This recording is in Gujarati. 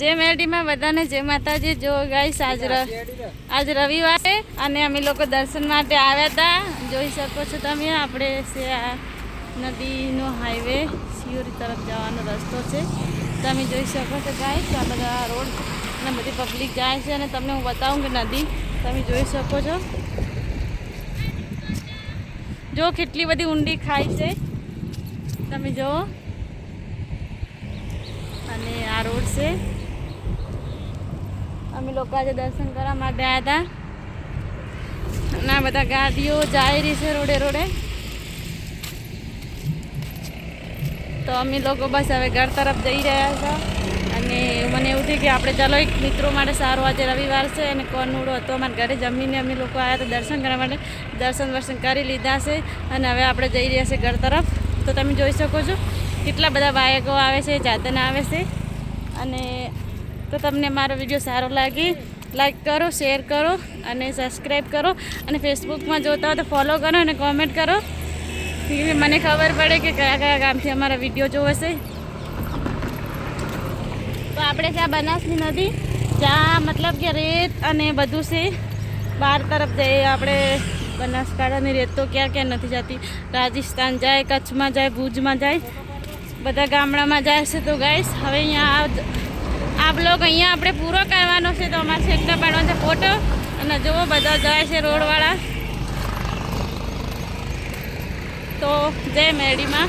જે મેરડીમાં બધાને જય માતાજી. જો ગાઈસ આજ આજ રવિવારે અને અમે લોકો દર્શન માટે આવ્યા હતા. જોઈ શકો છો તમે, આપણે છે આ નદીનો હાઈવે સિયોરી તરફ જવાનો રસ્તો છે. તમે જોઈ શકો છો ગાઈસ આ બધા રોડ અને બધી પબ્લિક જાય છે અને તમને હું બતાવું કે નદી, તમે જોઈ શકો છો. જો કેટલી બધી ઊંડી ખાય છે. તમે જુઓ. અને આ રોડ છે. અમે લોકો આજે દર્શન કરવા માટે આવ્યા હતા આ બધા ગાડીઓ જાય રહી છે રોડે રોડે. તો અમે લોકો બસ હવે ઘર તરફ જઈ રહ્યા હતા. અને મને એવું થયું કે આપણે ચાલો એક મિત્રો માટે સારો આજે રવિવાર છે અને કોનુડો હતો અમારા ઘરે જમીને અમે લોકો આવ્યા હતા દર્શન કરવા માટે. દર્શન વર્શન કરી લીધા છે અને હવે આપણે જઈ રહ્યા છીએ ઘર તરફ. તો તમે જોઈ શકો છો કેટલા બધા બાયકો આવે છે, જાતન આવે છે. અને તો તમને મારો વીડિયો સારો લાગે લાઈક કરો શેર કરો અને સબસ્ક્રાઈબ કરો. અને ફેસબુકમાં જોતા હો તો ફોલો કરો અને કોમેન્ટ કરો. એ મને ખબર પડે કે કયા કયા ગામથી અમારા વીડિયો જોવે છે. તો આપણે ત્યાં બનાસની નદી, જ્યાં મતલબ કે રેત અને બધું છે. બહાર તરફ જઈએ આપણે બનાસકાંઠાની રેત તો ક્યાં ક્યાં નથી જતી. રાજસ્થાન જાય, કચ્છમાં જાય, ભુજમાં જાય, બધા ગામડામાં જાય છે તો ગાઈસ હવે અહીંયા આ બ્લોગ અહીંયા આપણે પૂરો કરવાનો છે. તો અમારે છેકના પાડવાનો છે ફોટો અને જુઓ, બધા જાય છે રોડવાળા. તો જય મેરડીમાં.